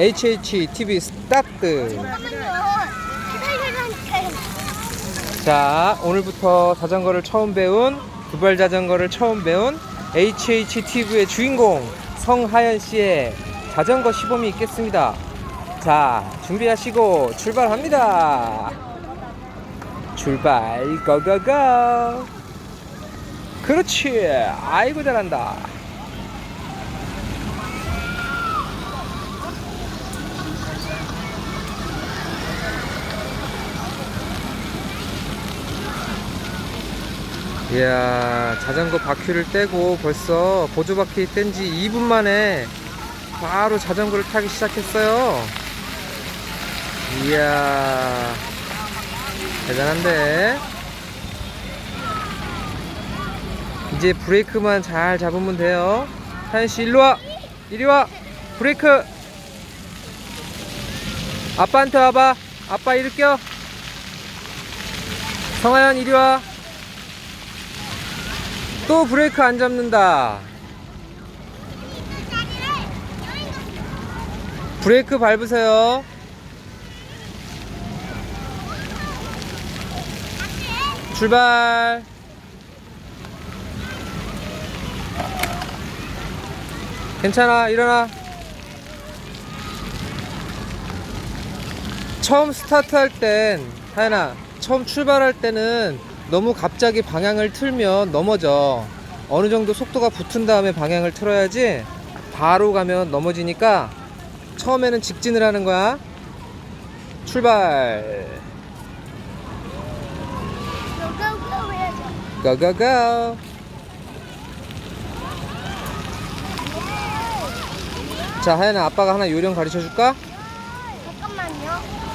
HH TV 스타트. 자, 오늘부터 자전거를 처음 배운 두발 자전거를 처음 배운 HH TV의 주인공 성하연 씨의 자전거 시범이 있겠습니다. 자, 준비하시고 출발합니다. 출발 고고고. 그렇지. 아이고 잘한다. 이야 자전거 바퀴를 떼고 벌써 보조 바퀴 뗀 지 2분 만에 바로 자전거를 타기 시작했어요. 이야 대단한데? 이제 브레이크만 잘 잡으면 돼요. 하연씨 일로와! 이리와! 브레이크! 아빠한테 와봐. 아빠 일으켜 성하연 이리와 또 브레이크 안 잡는다. 브레이크 밟으세요. 출발. 괜찮아, 일어나. 처음 스타트 할 땐, 하연아, 처음 출발할 때는 너무 갑자기 방향을 틀면 넘어져. 어느 정도 속도가 붙은 다음에 방향을 틀어야지 바로 가면 넘어지니까 처음에는 직진을 하는 거야. 출발. 고고고. 자, 하연아, 아빠가 하나 요령 가르쳐 줄까? 잠깐만요.